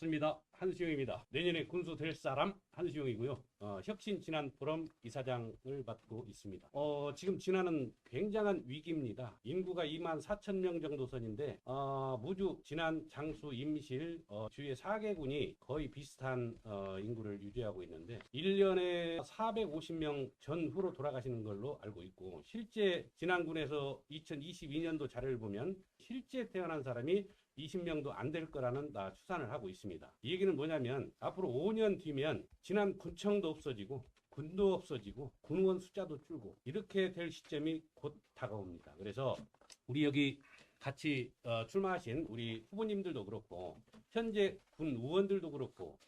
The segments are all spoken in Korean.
반갑습니다. 한수용입니다. 내년에 군수 될 사람 한수용이고요. 어, 혁신 진안 포럼 이사장을 맡고 있습니다. 어, 지금 진안은 굉장한 위기입니다. 인구가 2만 4천 명 정도 선인데 어, 무주, 진안, 장수, 임실 어, 주의 4개군이 거의 비슷한 어, 인구를 유지하고 있는데 1년에 450명 전후로 돌아가시는 걸로 알고 있고 실제 진안군에서 2022년도 자료를 보면 실제 태어난 사람이 20명도 안 될 거라는 나 추산을 하고 있습니다. 이 얘기는 뭐냐면 앞으로 5년 뒤면 지난 군청도 없어지고 군도 없어지고 군원 숫자도 줄고 이렇게 될 시점이 곧 다가옵니다. 그래서 우리 여기 같이 어, 출마하신 우리 후보님들도 그렇고 현재 군 의원들도 그렇고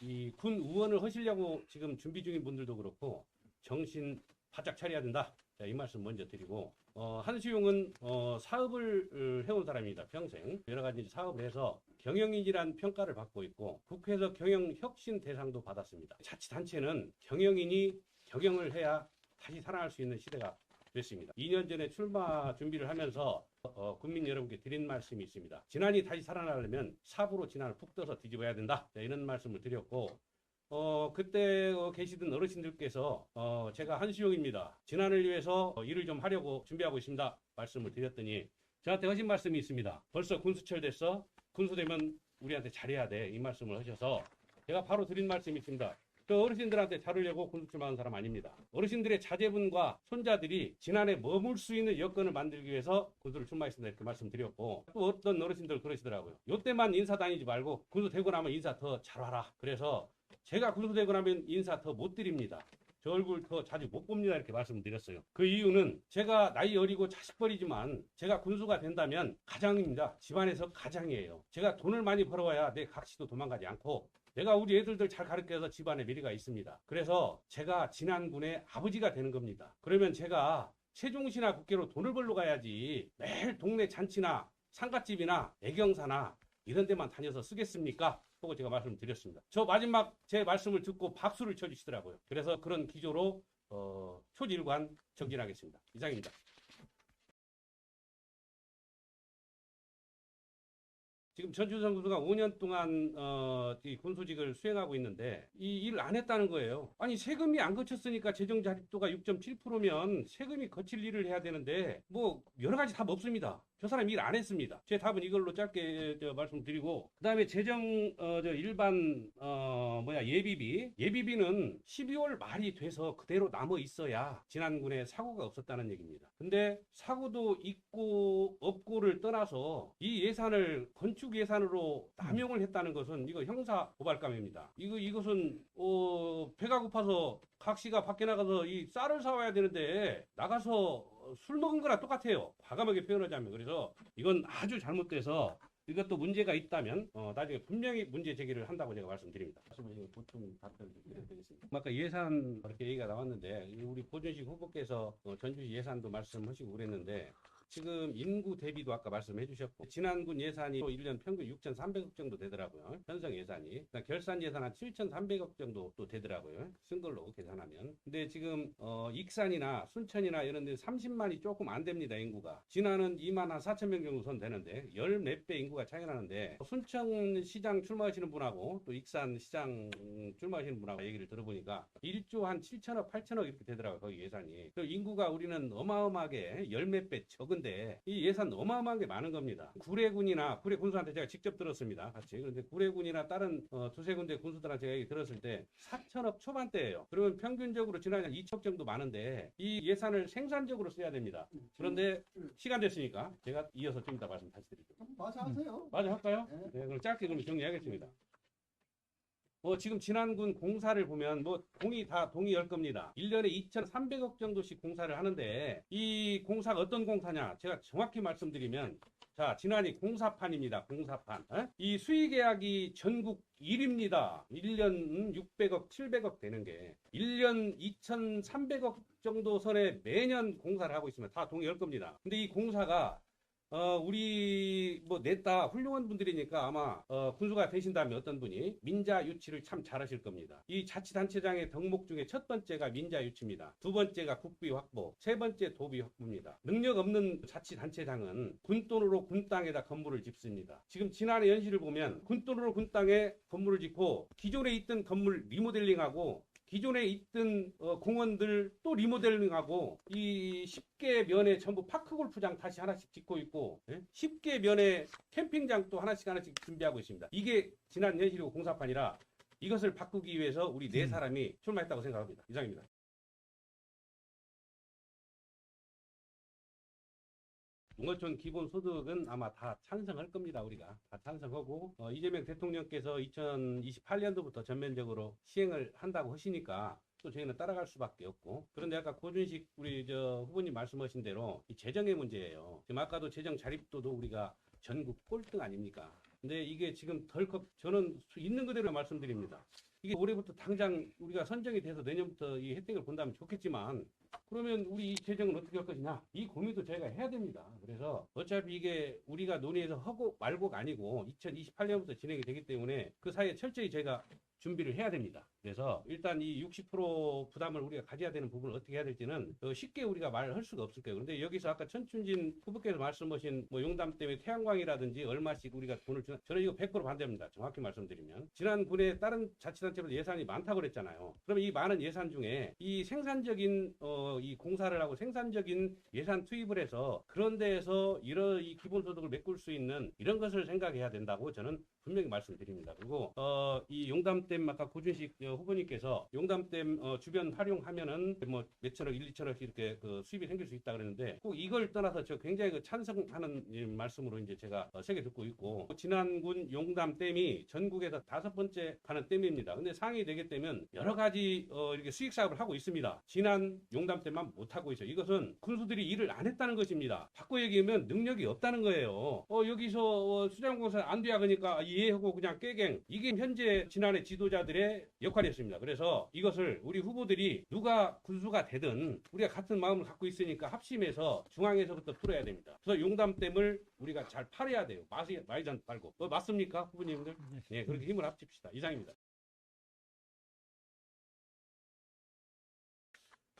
이 군 의원을 하시려고 지금 준비 중인 분들도 그렇고 정신 바짝 차려야 된다. 자, 이 말씀 먼저 드리고 어, 한수용은 어, 사업을 어, 해온 사람입니다. 평생 여러 가지 사업을 해서 경영인이란 평가를 받고 있고 국회에서 경영 혁신 대상도 받았습니다. 자치단체는 경영인이 경영을 해야 다시 살아날 수 있는 시대가 됐습니다. 2년 전에 출마 준비를 하면서 어, 국민 여러분께 드린 말씀이 있습니다. 지난이 다시 살아나려면 삽으로 지난을 푹 떠서 뒤집어야 된다. 자, 이런 말씀을 드렸고 어, 그때 어, 계시던 어르신들께서 어, 제가 한수용입니다. 진안을 위해서 어, 일을 좀 하려고 준비하고 있습니다. 말씀을 드렸더니 저한테 하신 말씀이 있습니다. 벌써 군수철 됐어? 군수되면 우리한테 잘해야 돼. 이 말씀을 하셔서 제가 바로 드린 말씀이 있습니다. 그 어르신들한테 잘하려고 군수 출마한 사람 아닙니다. 어르신들의 자제분과 손자들이 지난해 머물 수 있는 여건을 만들기 위해서 군수를 출마했습니다. 이렇게 말씀드렸고 또 어떤 어르신들 그러시더라고요. 요때만 인사 다니지 말고 군수 되고 나면 인사 더 잘하라. 그래서 제가 군수되고 나면 인사 더 못 드립니다. 저 얼굴 더 자주 못 봅니다. 이렇게 말씀드렸어요. 그 이유는 제가 나이 어리고 자식벌이지만 제가 군수가 된다면 가장입니다. 집안에서 가장이에요. 제가 돈을 많이 벌어와야 내 각시도 도망가지 않고 내가 우리 애들들 잘 가르쳐서 집안에 미래가 있습니다. 그래서 제가 진안군의 아버지가 되는 겁니다. 그러면 제가 세종시나 국회로 돈을 벌러 가야지 매일 동네 잔치나 상갓집이나 애경사나 이런 데만 다녀서 쓰겠습니까? 하고 제가 말씀드렸습니다. 저 마지막 제 말씀을 듣고 박수를 쳐주시더라고요. 그래서 그런 기조로 어, 초질관 정진하겠습니다. 이상입니다. 지금 전주성 군수가 5년 동안 어, 이 군수직을 수행하고 있는데 이 일을 안 했다는 거예요. 아니 세금이 안 거쳤으니까 재정 자립도가 6.7%면 세금이 거칠 일을 해야 되는데 뭐 여러 가지 답 없습니다. 저 사람 일 안 했습니다. 제 답은 이걸로 짧게 저 말씀드리고 그다음에 재정 어, 저 일반 어, 뭐야 예비비 예비비는 12월 말이 돼서 그대로 남아 있어야 지난군에 사고가 없었다는 얘기입니다. 근데 사고도 있고 없고를 떠나서 이 예산을 건축 예산으로 남용을 했다는 것은 이거 형사 고발감입니다. 이거 이것은 어, 배가 고파서 각 씨가 밖에 나가서 이 쌀을 사와야 되는데 나가서 술 먹은 거랑 똑같아요. 과감하게 표현하자면 그래서 이건 아주 잘못돼서 이것도 문제가 있다면 어, 나중에 분명히 문제 제기를 한다고 제가 말씀드립니다. 말씀을 이거 보통 답변을 드리겠습니다. 아까 예산 이렇게 얘기가 나왔는데 우리 고준식 후보께서 어, 전주시 예산도 말씀하시고 그랬는데 지금 인구 대비도 아까 말씀해 주셨고 지난군 예산이 또 1년 평균 6,300억 정도 되더라고요. 편성 예산이. 그다음 결산 예산 한 7,300억 정도 또 되더라고요. 쓴 걸로 계산하면. 근데 지금 어, 익산이나 순천이나 이런 데 30만이 조금 안 됩니다. 인구가. 진안은 2만 한 4천 명 정도 선 되는데 열 몇 배 인구가 차이 나는데 순천 시장 출마하시는 분하고 또 익산 시장 출마하시는 분하고 얘기를 들어보니까 1조 한 7천억, 8천억 이렇게 되더라고요. 거기 예산이. 그 인구가 우리는 어마어마하게 열 몇 배 적은 데 이 예산 어마어마한 게 많은 겁니다. 구례군이나 구례 군수한테 제가 직접 들었습니다. 같이. 그런데 구례군이나 다른 어, 두세 군데 군수들한테 제가 얘기 들었을 때 4천억 초반대예요. 그러면 평균적으로 지난해 2천 정도 많은데 이 예산을 생산적으로 써야 됩니다. 그런데 시간 됐으니까 제가 이어서 좀 이따 말씀 다시 드릴게요. 맞아 하세요. 맞아 할까요? 네. 네, 그럼 짧게 그럼 정리하겠습니다. 뭐 지금 지난군 공사를 보면 뭐 동이 다 동이 열 겁니다. 1년에 2,300억 정도씩 공사를 하는데 이 공사가 어떤 공사냐? 제가 정확히 말씀드리면 자, 지난이 공사판입니다. 공사판. 에? 이 수의 계약이 전국 1위입니다. 1년 600억, 700억 되는 게 1년 2,300억 정도 선에 매년 공사를 하고 있습니다. 다 동의 열 겁니다. 근데 이 공사가 어, 우리 뭐 냈다 훌륭한 분들이니까 아마 어, 군수가 되신 다음에 어떤 분이 민자 유치를 참 잘하실 겁니다. 이 자치단체장의 덕목 중에 첫 번째가 민자 유치입니다. 두 번째가 국비 확보, 세 번째 도비 확보입니다. 능력 없는 자치단체장은 군돈으로 군 땅에다 건물을 짓습니다. 지금 지난해 연시를 보면 군돈으로 군 땅에 건물을 짓고 기존에 있던 건물 리모델링하고 기존에 있던 어, 공원들 또 리모델링하고 이 10개 면에 전부 파크 골프장 다시 하나씩 짓고 있고 예? 10개 면에 캠핑장 또 하나씩 하나씩 준비하고 있습니다. 이게 지난 현실이고 공사판이라 이것을 바꾸기 위해서 우리 네 음. 사람이 출마했다고 생각합니다. 이상입니다. 농어촌 기본소득은 아마 다 찬성할 겁니다. 우리가 다 찬성하고 어, 이재명 대통령께서 2028년도부터 전면적으로 시행을 한다고 하시니까 또 저희는 따라갈 수밖에 없고 그런데 아까 고준식 우리 저 후보님 말씀하신 대로 이 재정의 문제예요. 지금 아까도 재정 자립도도 우리가 전국 꼴등 아닙니까? 근데 이게 지금 덜컥 저는 수- 있는 그대로 말씀드립니다. 이게 올해부터 당장 우리가 선정이 돼서 내년부터 이 혜택을 본다면 좋겠지만 그러면 우리 이 재정은 어떻게 할 것이냐 이 고민도 저희가 해야 됩니다. 그래서 어차피 이게 우리가 논의해서 하고 말고가 아니고 2028년부터 진행이 되기 때문에 그 사이에 철저히 저희가 준비를 해야 됩니다. 그래서 일단 이 60% 부담을 우리가 가져야 되는 부분을 어떻게 해야 될지는 어, 쉽게 우리가 말할 수가 없을 거예요. 그런데 여기서 아까 천춘진 후보께서 말씀하신 뭐 용담 때문에 태양광이라든지 얼마씩 우리가 돈을 주나 저는 이거 100% 반대합니다. 정확히 말씀드리면 지난 군에 다른 자치단체보다 예산이 많다고 그랬잖아요. 그러면 이 많은 예산 중에 이 생산적인 어, 이 공사를 하고 생산적인 예산 투입을 해서 그런 데에서 이런 이 기본소득을 메꿀 수 있는 이런 것을 생각해야 된다고 저는 분명히 말씀드립니다. 그리고 어, 이 용담댐 아까 고준식 어, 후보님께서 용담댐 어, 주변 활용하면은 뭐 몇천억, 1, 2천억 이렇게 그 수입이 생길 수 있다 그랬는데 꼭 이걸 떠나서 저 굉장히 그 찬성하는 이 말씀으로 이제 제가 어, 세게 듣고 있고 진안군 용담댐이 전국에서 다섯 번째 가는 댐입니다. 근데 상위 되게 되면 여러 가지 어, 이렇게 수익 사업을 하고 있습니다. 진안 용담댐만 못 하고 있어요. 이것은 군수들이 일을 안 했다는 것입니다. 바꿔 얘기하면 능력이 없다는 거예요. 어, 여기서 어, 수장공사 안 돼야 그러니까 이 해하고 그냥 깨갱 이게 현재 지난해 지도자들의 역할이었습니다. 그래서 이것을 우리 후보들이 누가 군수가 되든 우리가 같은 마음을 갖고 있으니까 합심해서 중앙에서부터 풀어야 됩니다. 그래서 용담댐을 우리가 잘 팔아야 돼요. 마시 마이전 팔고 뭐 맞습니까, 후보님들? 네, 그렇게 힘을 합칩시다. 이상입니다.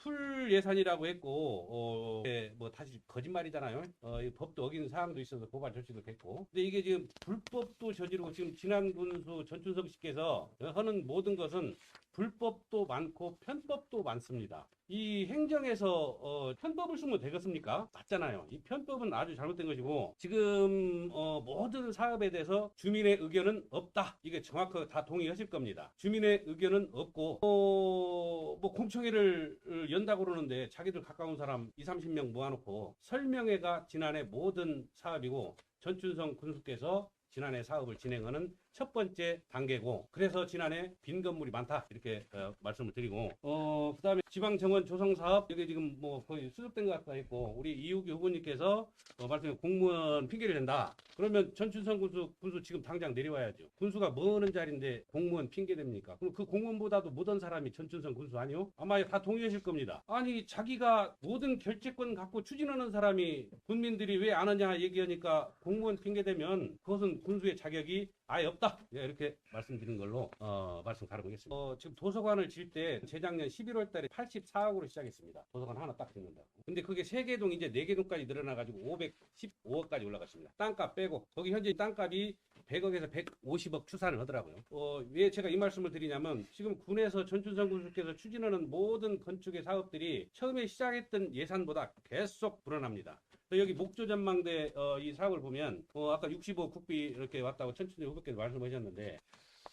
풀 예산이라고 했고 어, 예, 뭐 다시 거짓말이잖아요. 어, 이 법도 어긴 사항도 있어서 고발 조치도 됐고. 근데 이게 지금 불법도 저지르고 지금 진안 군수 전춘석 씨께서 하는 모든 것은 불법도 많고 편법도 많습니다. 이 행정에서 어, 편법을 쓰면 되겠습니까? 맞잖아요. 이 편법은 아주 잘못된 것이고 지금 어, 모든 사업에 대해서 주민의 의견은 없다. 이게 정확하게 다 동의하실 겁니다. 주민의 의견은 없고 어, 뭐 공청회를 어, 연다고 그러는데 자기들 가까운 사람 2, 30명 모아놓고 설명회가 지난해 모든 사업이고 전춘성 군수께서 지난해 사업을 진행하는 첫 번째 단계고 그래서 지난해 빈 건물이 많다 이렇게 어, 말씀을 드리고 어 그다음에 지방 정원 조성 사업 여기 지금 뭐 거의 수습된 것 같다 했고 우리 이우기 후보님께서 어, 말씀에 공무원 핑계를 댄다. 그러면 전춘성 군수 군수 지금 당장 내려와야죠. 군수가 뭐 하는 자리인데 공무원 핑계 됩니까? 그럼 그 공무원보다도 못한 사람이 전춘성 군수 아니요 아마 다 동의하실 겁니다. 아니 자기가 모든 결재권 갖고 추진하는 사람이 군민들이 왜 안 하냐 얘기하니까 공무원 핑계 대면 그것은 군수의 자격이 아예 없다. 예, 이렇게 말씀드린 걸로 어, 말씀 가르보겠습니다. 어, 지금 도서관을 질 때 재작년 11월 달에 84억으로 시작했습니다. 도서관 하나 딱 짓는다고. 근데 그게 3개동 이제 4개동까지 늘어나가지고 515억까지 올라갔습니다. 땅값 빼고. 거기 현재 땅값이 100억에서 150억 추산을 하더라고요. 어, 왜 제가 이 말씀을 드리냐면 지금 군에서 전춘성 군수께서 추진하는 모든 건축의 사업들이 처음에 시작했던 예산보다 계속 불어납니다. 여기 목조 전망대 어, 이 사업을 보면 어, 아까 65 국비 이렇게 왔다고 천춘희 후보께서 말씀하셨는데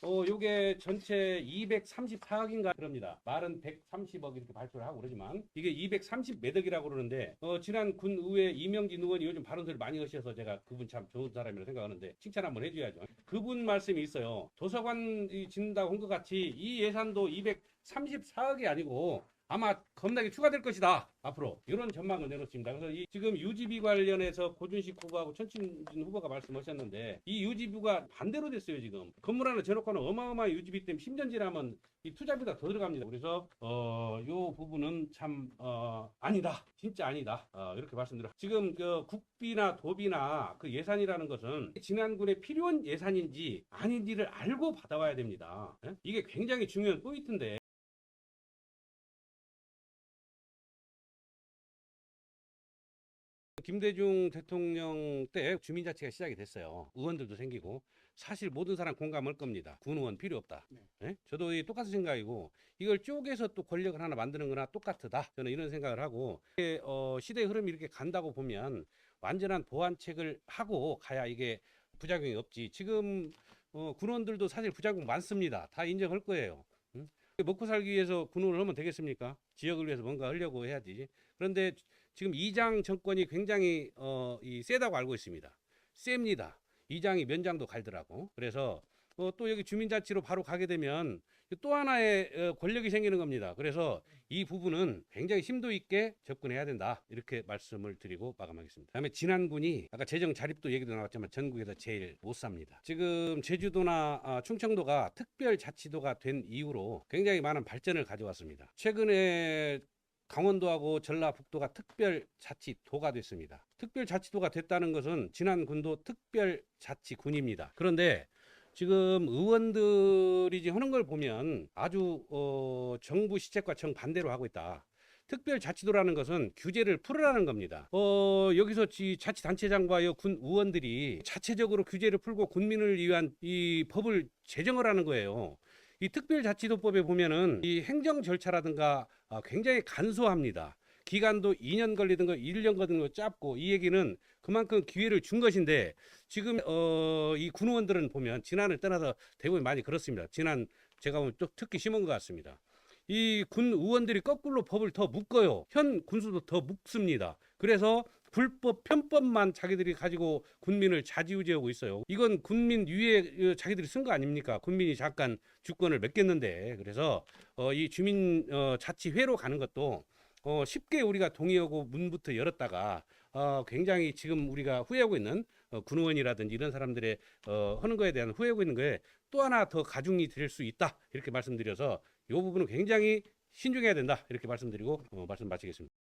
어, 요게 전체 234억인가 그럽니다. 말은 130억 이렇게 발표를 하고 그러지만 이게 230 매덕이라고 그러는데 어, 지난 군 의회 이명진 의원이 요즘 발언 소리 많이 하셔서 제가 그분 참 좋은 사람이라고 생각하는데 칭찬 한번 해줘야죠. 그분 말씀이 있어요. 도서관 이 짓는다고 한 것 같이 이 예산도 234억이 아니고 아마 겁나게 추가될 것이다 앞으로 이런 전망을 내놓습니다. 그래서 이 지금 유지비 관련해서 고준식 후보하고 천친진 후보가 말씀하셨는데 이 유지비가 반대로 됐어요 지금 건물 하나 재놓고는 어마어마한 유지비 때문에 10년 지나면 이 투자비가 더 들어갑니다. 그래서 어요 부분은 참 어, 아니다 진짜 아니다 어, 이렇게 말씀드려. 지금 그 국비나 도비나 그 예산이라는 것은 지난군에 필요한 예산인지 아닌지를 알고 받아와야 됩니다. 예? 이게 굉장히 중요한 포인트인데. 김대중 대통령 때 주민자치가 시작이 됐어요. 의원들도 생기고 사실 모든 사람 공감할 겁니다. 군 의원 필요 없다. 네. 예? 저도 이 똑같은 생각이고 이걸 쪼개서 또 권력을 하나 만드는 거나 똑같다. 저는 이런 생각을 하고 이게, 어, 시대의 흐름이 이렇게 간다고 보면 완전한 보완책을 하고 가야 이게 부작용이 없지. 지금 어, 군원들도 사실 부작용 많습니다. 다 인정할 거예요. 응? 먹고 살기 위해서 군원을 하면 되겠습니까? 지역을 위해서 뭔가 하려고 해야지. 그런데 지금 이장 정권이 굉장히 어, 이 세다고 알고 있습니다. 셉니다. 이장이 면장도 갈더라고. 그래서 어, 또 여기 주민자치로 바로 가게 되면 또 하나의 어, 권력이 생기는 겁니다. 그래서 이 부분은 굉장히 심도 있게 접근해야 된다. 이렇게 말씀을 드리고 마감하겠습니다. 다음에 진안군이 아까 재정 자립도 얘기도 나왔지만 전국에서 제일 못 삽니다. 지금 제주도나 아, 충청도가 특별자치도가 된 이후로 굉장히 많은 발전을 가져왔습니다. 최근에 강원도하고 전라북도가 특별자치도가 됐습니다. 특별자치도가 됐다는 것은 진안군도 특별자치군입니다. 그런데 지금 의원들이 하는 걸 보면 아주 어, 정부 시책과 정반대로 하고 있다. 특별자치도라는 것은 규제를 풀으라는 겁니다. 어, 여기서 이 자치단체장과 이군 의원들이 자체적으로 규제를 풀고 군민을 위한 이 법을 제정을 하는 거예요. 이 특별자치도법에 보면은 이 행정 절차라든가 아, 굉장히 간소합니다. 기간도 2년 걸리던 거 1년 걸리는 거 짧고 이 얘기는 그만큼 기회를 준 것인데 지금 어, 이 군의원들은 보면 지난을 떠나서 대부분 많이 그렇습니다. 지난 제가 보면 또 특히 심한 것 같습니다. 이 군 의원들이 거꾸로 법을 더 묶어요. 현 군수도 더 묶습니다. 그래서 불법 편법만 자기들이 가지고 군민을 자지우지하고 있어요. 이건 군민 위에 어, 자기들이 쓴 거 아닙니까? 군민이 잠깐 주권을 맺겠는데 그래서 어, 이 주민 어, 자치회로 가는 것도 어, 쉽게 우리가 동의하고 문부터 열었다가 어, 굉장히 지금 우리가 후회하고 있는 어, 군의원이라든지 이런 사람들의 어, 하는 거에 대한 후회하고 있는 거에 또 하나 더 가중이 될 수 있다 이렇게 말씀드려서 이 부분은 굉장히 신중해야 된다 이렇게 말씀드리고 어, 말씀 마치겠습니다.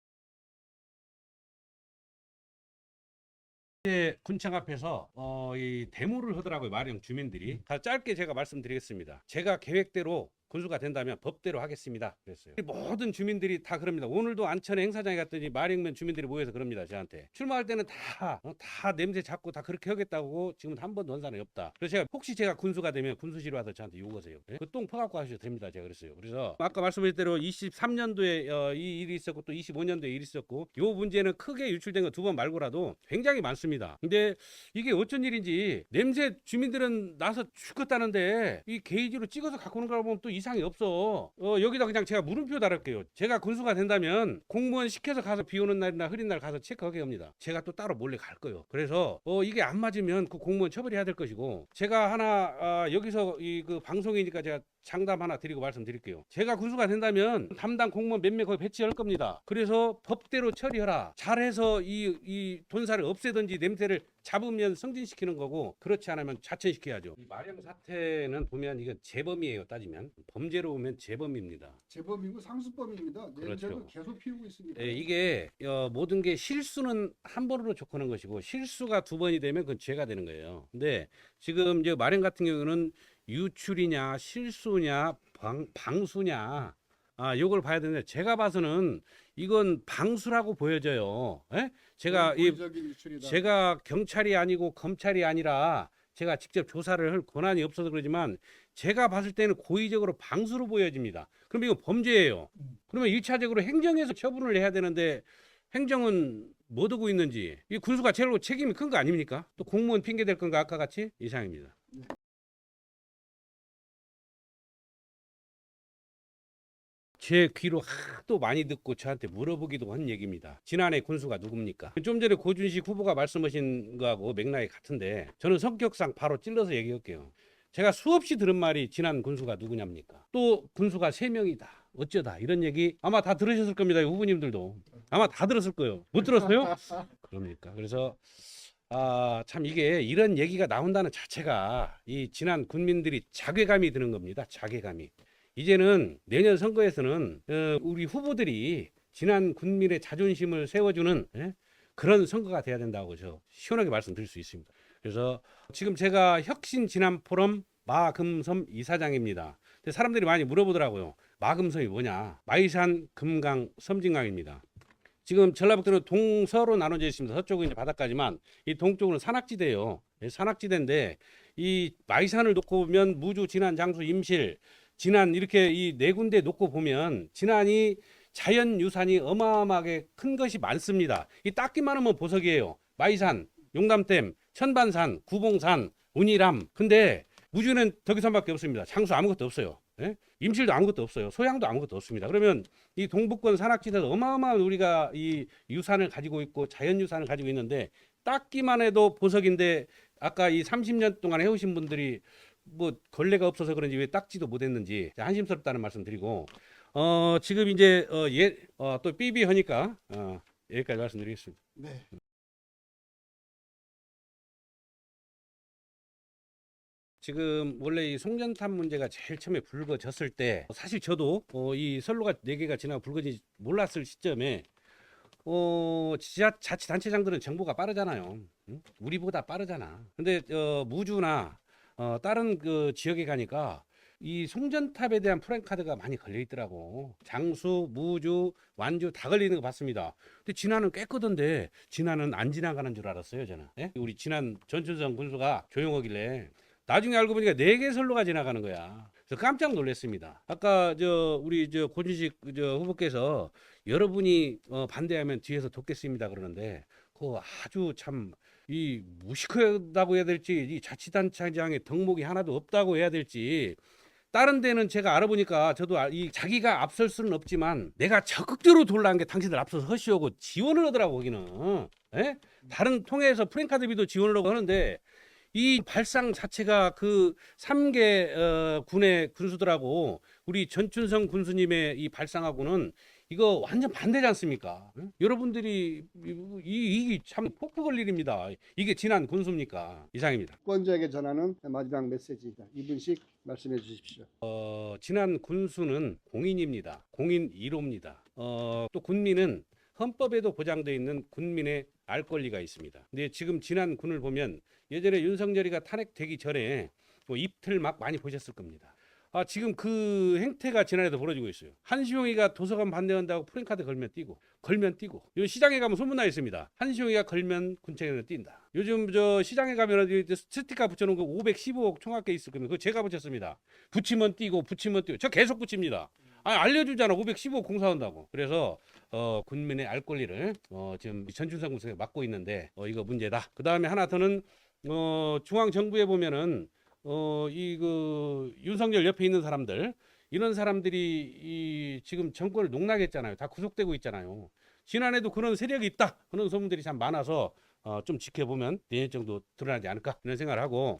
이제 군청 앞에서 어, 이 데모를 하더라고요 마령 주민들이 다 짧게 제가 말씀드리겠습니다. 제가 계획대로 군수가 된다면 법대로 하겠습니다. 그랬어요. 모든 주민들이 다 그럽니다. 오늘도 안천에 행사장에 갔더니 마령면 주민들이 모여서 그럽니다. 저한테 출마할 때는 다 어, 다 냄새 잡고 다 그렇게 하겠다고 지금 한 번도 한 사람이 없다. 그래서 제가 혹시 제가 군수가 되면 군수실 와서 저한테 욕하세요. 그똥 퍼갖고 하셔도 됩니다. 제가 그랬어요. 그래서 아까 말씀드린 대로 23년도에 어, 이 일이 있었고 또 25년도에 일이 있었고 요 문제는 크게 유출된 거 두 번 말고라도 굉장히 많습니다. 근데 이게 어쩐 일인지 냄새 주민들은 나서 죽겠다는데 이 게이지로 찍어서 갖고 오는 걸 보면 또 이상 이 없어. 어, 여기다 그냥 제가 물음표 달을게요. 제가 군수가 된다면 공무원 시켜서 가서 비 오는 날이나 흐린 날 가서 체크하게 합니다. 제가 또 따로 몰래 갈 거예요. 그래서 어, 이게 안 맞으면 그 공무원 처벌해야 될 것이고 제가 하나 아, 여기서 이 그 방송이니까 제가 장담 하나 드리고 말씀드릴게요. 제가 군수가 된다면 담당 공무원 몇 명 거기 배치할 겁니다. 그래서 법대로 처리하라. 잘해서 이, 이 돈사를 없애든지 냄새를 잡으면 승진시키는 거고 그렇지 않으면 자천시켜야죠. 이 마령 사태는 보면 이건 재범이에요. 따지면 범죄로 보면 재범입니다. 재범이고 상습범입니다. 그렇죠. 냄새를 계속 피우고 있습니다. 예, 이게 어, 모든 게 실수는 한 번으로 족하는 것이고 실수가 두 번이 되면 그건 죄가 되는 거예요. 근데 지금 이제 마령 같은 경우는 유출이냐 실수냐 방, 방수냐 아 요걸 봐야 되는데 제가 봐서는 이건 방수라고 보여져요. 예? 제가 이. 제가 경찰이 아니고 검찰이 아니라 제가 직접 조사를 할 권한이 없어서 그러지만 제가 봤을 때는 고의적으로 방수로 보여집니다. 그럼 이거 범죄예요. 그러면 일차적으으로 행정에서 처분을 해야 되는데 행정은 뭐 두고 있는지 이 군수가 제일 책임이 큰 거 아닙니까? 또 공무원 핑계 댈 건가 아까 같이 이상입니다. 제 귀로 하도 많이 듣고 저한테 물어보기도 한 얘기입니다. 지난해 군수가 누굽니까? 좀 전에 고준식 후보가 말씀하신 거하고 맥락이 같은데 저는 성격상 바로 찔러서 얘기할게요. 제가 수없이 들은 말이 지난 군수가 누구냐입니까? 또 군수가 세명이다 어쩌다 이런 얘기 아마 다 들으셨을 겁니다. 이 후보님들도 아마 다 들었을 거예요. 못 들었어요? 그럽니까? 그래서 아, 참 이게 이런 얘기가 나온다는 자체가 이 지난 국민들이 자괴감이 드는 겁니다. 자괴감이. 이제는 내년 선거에서는 어, 우리 후보들이 지난 국민의 자존심을 세워주는 예? 그런 선거가 돼야 된다고 저 시원하게 말씀드릴 수 있습니다. 그래서 지금 제가 혁신 진안 포럼 마금섬 이사장입니다. 사람들이 많이 물어보더라고요. 마금섬이 뭐냐? 마이산, 금강, 섬진강입니다. 지금 전라북도는 동서로 나눠져 있습니다. 서쪽은 이제 바닷가지만 이 동쪽은 산악지대예요. 예, 산악지대인데 이 마이산을 놓고 보면 무주, 진안, 장수, 임실, 진안 이렇게 이 네 군데 놓고 보면 진안이 자연 유산이 어마어마하게 큰 것이 많습니다. 이 닦기만 하면 보석이에요. 마이산, 용담댐, 천반산, 구봉산, 운이람. 근데 무주는 덕유산밖에 없습니다. 장수 아무것도 없어요. 예? 임실도 아무것도 없어요. 소양도 아무것도 없습니다. 그러면 이 동북권 산악지대에서 어마어마한 우리가 이 유산을 가지고 있고 자연 유산을 가지고 있는데 닦기만 해도 보석인데 아까 이 30년 동안 해오신 분들이 뭐 걸레가 없어서 그런지 왜 닦지도 못했는지 한심스럽다는 말씀 드리고 어 지금 이제 어 예 어 또 삐삐 하니까 어 여기까지 말씀드리겠습니다. 네. 지금 원래 이 송전탑 문제가 제일 처음에 불거졌을 때 사실 저도 어, 이 선로가 네 개가 지나고 불거지 몰랐을 시점에 어 지자 자치단체장들은 정보가 빠르잖아요. 응? 우리보다 빠르잖아. 근데 어, 무주나 어, 다른 그 지역에 가니까 이 송전탑에 대한 프랜카드가 많이 걸려 있더라고. 장수, 무주, 완주 다 걸리는 거 봤습니다. 근데 진안은 깼거든데 진안은 안 지나가는 줄 알았어요, 저는. 예? 우리 진안 전춘성 군수가 조용하길래 나중에 알고 보니까 네 개 선로가 지나가는 거야. 그래서 깜짝 놀랐습니다. 아까 저 우리 저 고준식 저 후보께서 여러분이 어, 반대하면 뒤에서 돕겠습니다 그러는데 그 아주 참 이 무식하다고 해야 될지 이 자치단체장의 덕목이 하나도 없다고 해야 될지 다른 데는 제가 알아보니까 저도 아- 이 자기가 앞설 수는 없지만 내가 적극적으로 돌라는 게 당신들 앞서서 허시오고 지원을 하더라고 거기는 예? 다른 통해서 프랭카드비도 지원을 하고 하는데 이 발상 자체가 그 3개 어, 군의 군수들하고 우리 전춘성 군수님의 이 발상하고는 이거 완전 반대지 않습니까? 응? 여러분들이 이, 이, 이참 폭포걸 일입니다. 이게 지난 군수입니까? 이상입니다. 권자에게 전하는 마지막 메시지입니다. 2분씩 말씀해 주십시오. 어, 지난 군수는 공인입니다. 공인 1호입니다. 어, 또 군민은 헌법에도 보장되어 있는 군민의 알 권리가 있습니다. 근데 지금 지난 군을 보면 예전에 윤석열이가 탄핵되기 전에 뭐 입틀 막 많이 보셨을 겁니다. 아, 지금 그 행태가 지난해도 벌어지고 있어요. 한시용이가 도서관 반대한다고 프랭카드 걸면 뛰고, 걸면 뛰고. 요 시장에 가면 소문나 있습니다. 한시용이가 걸면 군청에는 뛴다. 요즘 저 시장에 가면 스티커 붙여놓은 거 515억 총합계 있을 겁니다. 그거 제가 붙였습니다. 붙이면 뛰고, 붙이면 뛰고. 저 계속 붙입니다. 아, 알려주잖아. 515억 공사한다고. 그래서 어, 군민의 알 권리를 어, 지금 전준성 군수가 맡고 있는데 어, 이거 문제다. 그 다음에 하나 더는 어, 중앙 정부에 보면은 어, 이 그 윤석열 옆에 있는 사람들 이런 사람들이 이 지금 정권을 농락했잖아요. 다 구속되고 있잖아요. 지난해도 그런 세력이 있다. 그런 소문들이 참 많아서 어, 좀 지켜보면 내년 정도 드러나지 않을까 이런 생각을 하고.